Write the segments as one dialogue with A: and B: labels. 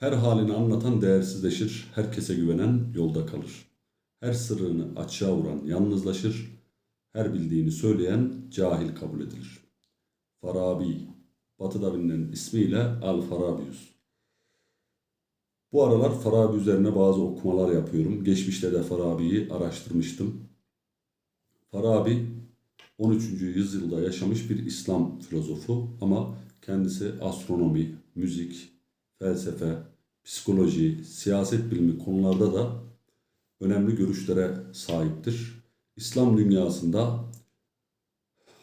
A: Her halini anlatan değersizleşir, herkese güvenen yolda kalır. Her sırrını açığa vuran yalnızlaşır, her bildiğini söyleyen cahil kabul edilir. Farabi, batıda bilinen ismiyle Al-Farabius. Bu aralar Farabi üzerine bazı okumalar yapıyorum. Geçmişte de Farabi'yi araştırmıştım. Farabi 13. yüzyılda yaşamış bir İslam filozofu ama kendisi astronomi, müzik, felsefe, psikoloji, siyaset bilimi konularda da önemli görüşlere sahiptir. İslam dünyasında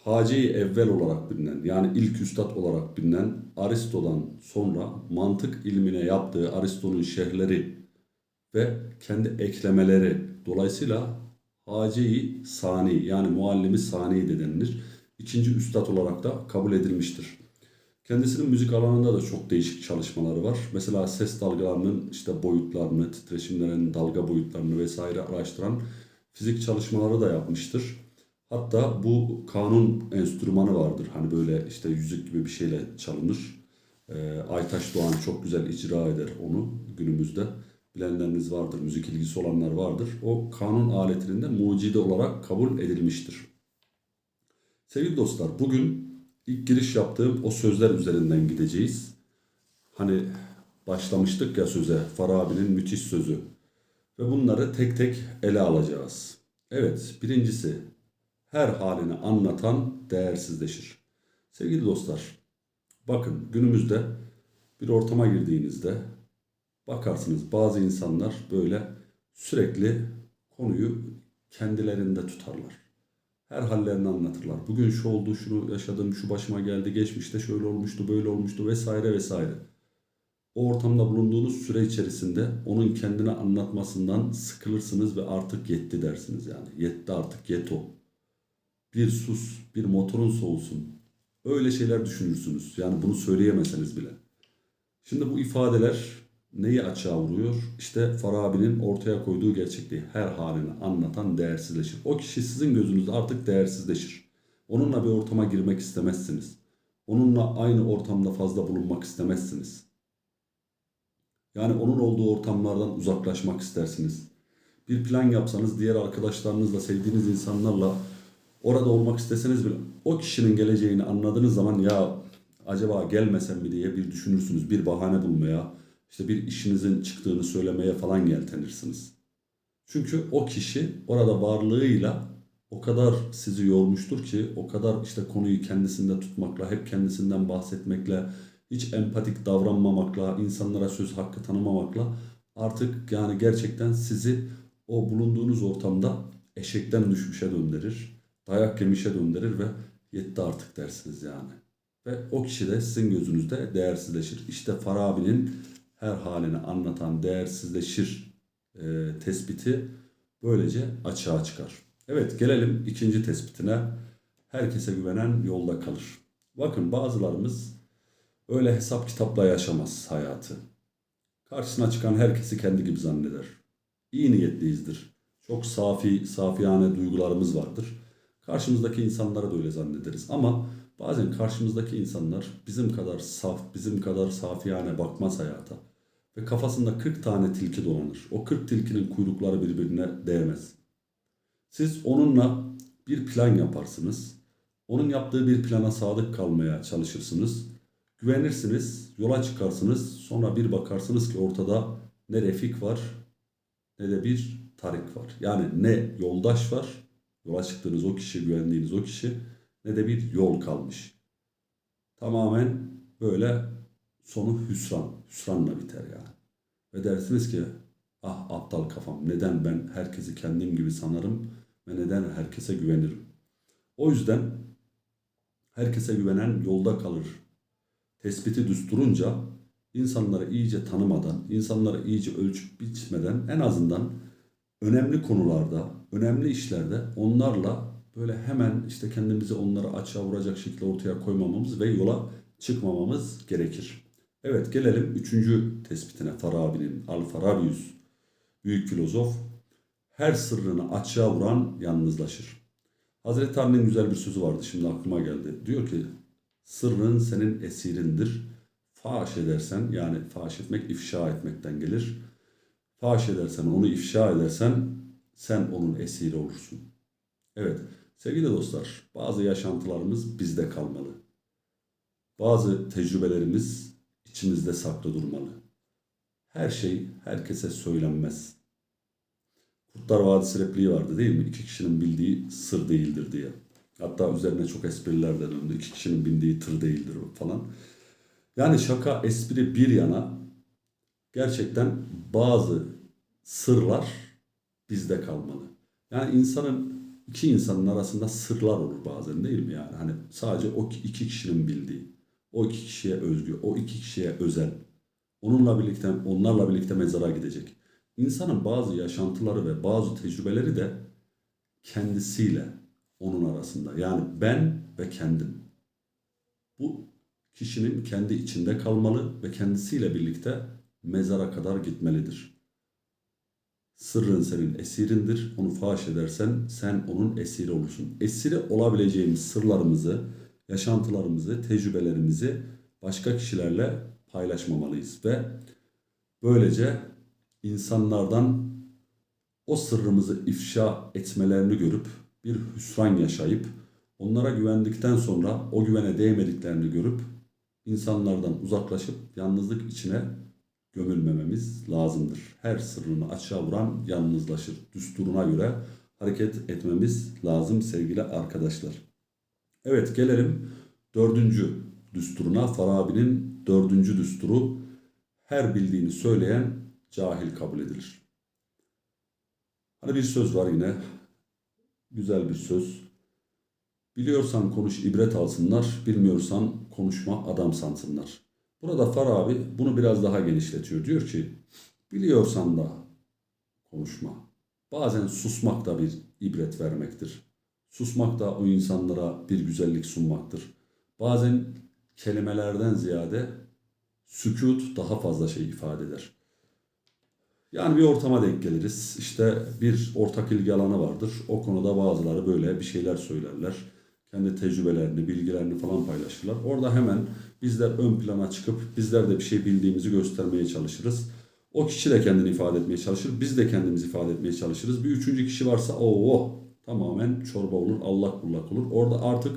A: Hace-i Evvel olarak bilinen yani ilk üstad olarak bilinen Aristo'dan sonra mantık ilmine yaptığı Aristo'nun şerhleri ve kendi eklemeleri dolayısıyla Hace-i Sani yani muallimi Sani de denilir. İkinci üstad olarak da kabul edilmiştir. Kendisinin müzik alanında da çok değişik çalışmaları var. Mesela ses dalgalarının işte boyutlarını, titreşimlerin dalga boyutlarını vesaire araştıran fizik çalışmaları da yapmıştır. Hatta bu kanun enstrümanı vardır. Hani böyle işte yüzük gibi bir şeyle çalınır. Ee, Aytaş Doğan çok güzel icra eder onu günümüzde. Bilenleriniz vardır, müzik ilgisi olanlar vardır. O kanun aletinin de mucide olarak kabul edilmiştir. Sevgili dostlar, bugün ilk giriş yaptığım o sözler üzerinden gideceğiz. Hani başlamıştık ya söze, Farabi'nin müthiş sözü. Ve bunları tek tek ele alacağız. Evet, birincisi her halini anlatan değersizleşir. Sevgili dostlar, bakın günümüzde bir ortama girdiğinizde bakarsınız bazı insanlar böyle sürekli konuyu kendilerinde tutarlar. Her hallerini anlatırlar. Bugün şu oldu, şunu yaşadım, şu başıma geldi, geçmişte şöyle olmuştu, böyle olmuştu vesaire vesaire. O ortamda bulunduğunuz süre içerisinde onun kendine anlatmasından sıkılırsınız ve artık yetti dersiniz yani. Yetti artık, yet o bir sus, bir motorun soğusun. Öyle şeyler düşünürsünüz. Yani bunu söyleyemeseniz bile. Şimdi bu ifadeler neyi açığa vuruyor? İşte Farabi'nin ortaya koyduğu gerçekliği her halini anlatan değersizleşir. O kişi sizin gözünüzde artık değersizleşir. Onunla bir ortama girmek istemezsiniz. Onunla aynı ortamda fazla bulunmak istemezsiniz. Yani onun olduğu ortamlardan uzaklaşmak istersiniz. Bir plan yapsanız diğer arkadaşlarınızla, sevdiğiniz insanlarla orada olmak isteseniz bile o kişinin geleceğini anladığınız zaman ya acaba gelmesem mi diye bir düşünürsünüz. Bir bahane bulmaya, işte bir işinizin çıktığını söylemeye falan yeltenirsiniz. Çünkü o kişi orada varlığıyla o kadar sizi yormuştur ki o kadar işte konuyu kendisinde tutmakla, hep kendisinden bahsetmekle, hiç empatik davranmamakla, insanlara söz hakkı tanımamakla artık yani gerçekten sizi o bulunduğunuz ortamda eşekten düşmüşe döndürür dayak yemişe döndürür ve yetti artık dersiniz yani. Ve o kişi de sizin gözünüzde değersizleşir. İşte Farabi'nin her halini anlatan değersizleşir e, tespiti böylece açığa çıkar. Evet gelelim ikinci tespitine. Herkese güvenen yolda kalır. Bakın bazılarımız öyle hesap kitapla yaşamaz hayatı. Karşısına çıkan herkesi kendi gibi zanneder. İyi niyetliyizdir. Çok safi, safiyane duygularımız vardır Karşımızdaki insanlara da öyle zannederiz. Ama bazen karşımızdaki insanlar bizim kadar saf, bizim kadar safiyane bakmaz hayata. Ve kafasında 40 tane tilki dolanır. O 40 tilkinin kuyrukları birbirine değmez. Siz onunla bir plan yaparsınız. Onun yaptığı bir plana sadık kalmaya çalışırsınız. Güvenirsiniz, yola çıkarsınız. Sonra bir bakarsınız ki ortada ne refik var ne de bir tarik var. Yani ne yoldaş var yola çıktığınız o kişi, güvendiğiniz o kişi ne de bir yol kalmış. Tamamen böyle sonu hüsran, hüsranla biter yani. Ve dersiniz ki ah aptal kafam neden ben herkesi kendim gibi sanırım ve neden herkese güvenirim. O yüzden herkese güvenen yolda kalır. Tespiti düsturunca insanları iyice tanımadan, insanları iyice ölçüp biçmeden en azından önemli konularda, önemli işlerde onlarla böyle hemen işte kendimizi onlara açığa vuracak şekilde ortaya koymamamız ve yola çıkmamamız gerekir. Evet gelelim üçüncü tespitine Farabi'nin Al-Farabius büyük filozof her sırrını açığa vuran yalnızlaşır. Hazreti Ali'nin güzel bir sözü vardı şimdi aklıma geldi. Diyor ki sırrın senin esirindir. Faş edersen yani faş etmek ifşa etmekten gelir. Faş edersen onu ifşa edersen sen onun esiri olursun. Evet sevgili dostlar bazı yaşantılarımız bizde kalmalı. Bazı tecrübelerimiz içimizde saklı durmalı. Her şey herkese söylenmez. Kurtlar Vadisi repliği vardı değil mi? İki kişinin bildiği sır değildir diye. Hatta üzerine çok espriler de döndü. İki kişinin bindiği tır değildir falan. Yani şaka espri bir yana gerçekten bazı sırlar bizde kalmalı. Yani insanın iki insanın arasında sırlar olur bazen değil mi yani? Hani sadece o iki kişinin bildiği, o iki kişiye özgü, o iki kişiye özel. Onunla birlikte, onlarla birlikte mezara gidecek. İnsanın bazı yaşantıları ve bazı tecrübeleri de kendisiyle onun arasında. Yani ben ve kendim. Bu kişinin kendi içinde kalmalı ve kendisiyle birlikte mezara kadar gitmelidir. Sırrın senin esirindir. Onu faş edersen sen onun esiri olursun. Esiri olabileceğimiz sırlarımızı, yaşantılarımızı, tecrübelerimizi başka kişilerle paylaşmamalıyız ve böylece insanlardan o sırrımızı ifşa etmelerini görüp bir hüsran yaşayıp onlara güvendikten sonra o güvene değmediklerini görüp insanlardan uzaklaşıp yalnızlık içine gömülmememiz lazımdır. Her sırrını açığa vuran yalnızlaşır. Düsturuna göre hareket etmemiz lazım sevgili arkadaşlar. Evet gelelim dördüncü düsturuna. Farabi'nin dördüncü düsturu her bildiğini söyleyen cahil kabul edilir. Hani bir söz var yine. Güzel bir söz. Biliyorsan konuş ibret alsınlar, bilmiyorsan konuşma adam sansınlar. Burada Farabi bunu biraz daha genişletiyor. Diyor ki biliyorsan da konuşma. Bazen susmak da bir ibret vermektir. Susmak da o insanlara bir güzellik sunmaktır. Bazen kelimelerden ziyade sükut daha fazla şey ifade eder. Yani bir ortama denk geliriz. İşte bir ortak ilgi alanı vardır. O konuda bazıları böyle bir şeyler söylerler. Kendi tecrübelerini, bilgilerini falan paylaşırlar. Orada hemen bizler ön plana çıkıp bizler de bir şey bildiğimizi göstermeye çalışırız. O kişi de kendini ifade etmeye çalışır. Biz de kendimizi ifade etmeye çalışırız. Bir üçüncü kişi varsa o tamamen çorba olur, Allah kullak olur. Orada artık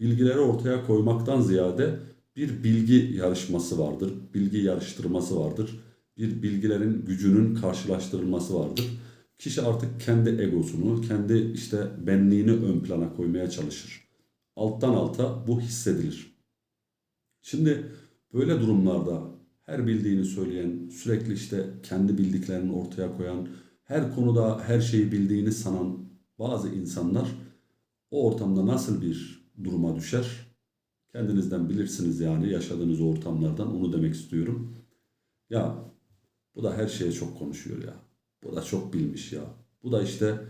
A: bilgileri ortaya koymaktan ziyade bir bilgi yarışması vardır. Bilgi yarıştırması vardır bir bilgilerin gücünün karşılaştırılması vardır. Kişi artık kendi egosunu, kendi işte benliğini ön plana koymaya çalışır. Alttan alta bu hissedilir. Şimdi böyle durumlarda her bildiğini söyleyen, sürekli işte kendi bildiklerini ortaya koyan, her konuda her şeyi bildiğini sanan bazı insanlar o ortamda nasıl bir duruma düşer? Kendinizden bilirsiniz yani yaşadığınız ortamlardan onu demek istiyorum. Ya bu da her şeye çok konuşuyor ya. Bu da çok bilmiş ya. Bu da işte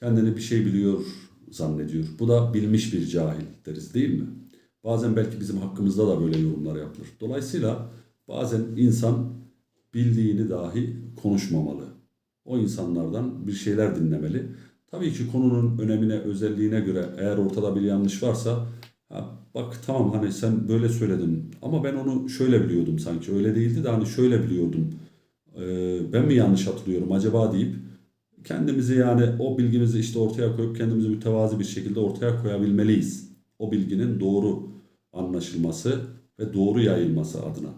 A: kendini bir şey biliyor zannediyor. Bu da bilmiş bir cahil deriz değil mi? Bazen belki bizim hakkımızda da böyle yorumlar yapılır. Dolayısıyla bazen insan bildiğini dahi konuşmamalı. O insanlardan bir şeyler dinlemeli. Tabii ki konunun önemine, özelliğine göre eğer ortada bir yanlış varsa ha, bak tamam hani sen böyle söyledin ama ben onu şöyle biliyordum sanki öyle değildi de hani şöyle biliyordum ee, ben mi yanlış hatırlıyorum acaba deyip kendimizi yani o bilgimizi işte ortaya koyup kendimizi mütevazi bir şekilde ortaya koyabilmeliyiz. O bilginin doğru anlaşılması ve doğru yayılması adına.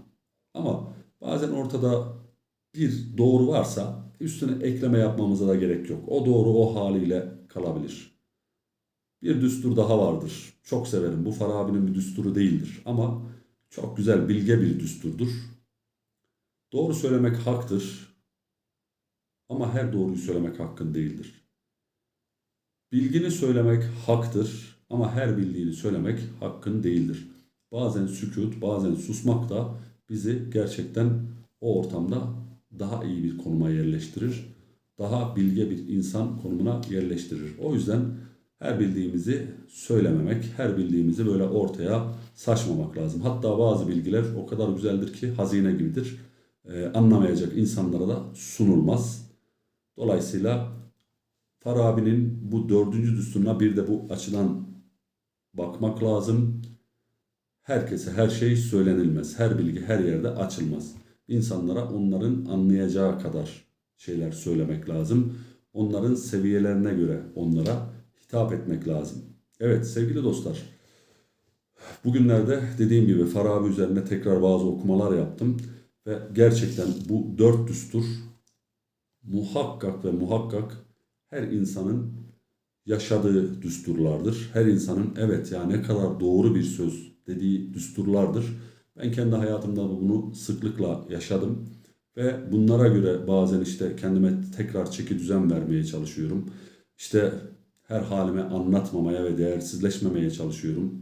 A: Ama bazen ortada bir doğru varsa üstüne ekleme yapmamıza da gerek yok. O doğru o haliyle kalabilir. Bir düstur daha vardır. Çok severim. Bu Farabi'nin bir düsturu değildir. Ama çok güzel bilge bir düsturdur. Doğru söylemek haktır. Ama her doğruyu söylemek hakkın değildir. Bilgini söylemek haktır ama her bildiğini söylemek hakkın değildir. Bazen sükut, bazen susmak da bizi gerçekten o ortamda daha iyi bir konuma yerleştirir. Daha bilge bir insan konumuna yerleştirir. O yüzden her bildiğimizi söylememek, her bildiğimizi böyle ortaya saçmamak lazım. Hatta bazı bilgiler o kadar güzeldir ki hazine gibidir e, anlamayacak insanlara da sunulmaz. Dolayısıyla Farabi'nin bu dördüncü düsturuna bir de bu açıdan bakmak lazım. Herkese her şey söylenilmez. Her bilgi her yerde açılmaz. İnsanlara onların anlayacağı kadar şeyler söylemek lazım. Onların seviyelerine göre onlara hitap etmek lazım. Evet sevgili dostlar. Bugünlerde dediğim gibi Farabi üzerine tekrar bazı okumalar yaptım. Ve gerçekten bu dört düstur muhakkak ve muhakkak her insanın yaşadığı düsturlardır. Her insanın evet ya ne kadar doğru bir söz dediği düsturlardır. Ben kendi hayatımda da bunu sıklıkla yaşadım. Ve bunlara göre bazen işte kendime tekrar çeki düzen vermeye çalışıyorum. İşte her halime anlatmamaya ve değersizleşmemeye çalışıyorum.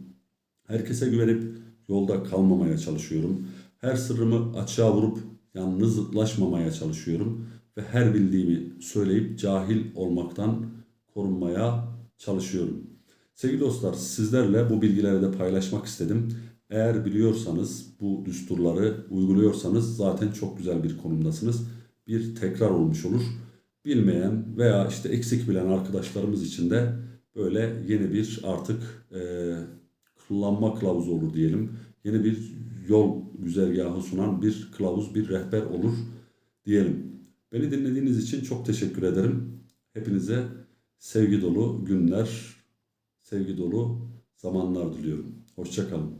A: Herkese güvenip yolda kalmamaya çalışıyorum. Her sırrımı açığa vurup yalnızlaşmamaya çalışıyorum. Ve her bildiğimi söyleyip cahil olmaktan korunmaya çalışıyorum. Sevgili dostlar sizlerle bu bilgileri de paylaşmak istedim. Eğer biliyorsanız bu düsturları uyguluyorsanız zaten çok güzel bir konumdasınız. Bir tekrar olmuş olur. Bilmeyen veya işte eksik bilen arkadaşlarımız için de böyle yeni bir artık e, kullanma kılavuzu olur diyelim. Yeni bir yol güzergahı sunan bir kılavuz, bir rehber olur diyelim. Beni dinlediğiniz için çok teşekkür ederim. Hepinize sevgi dolu günler, sevgi dolu zamanlar diliyorum. Hoşçakalın.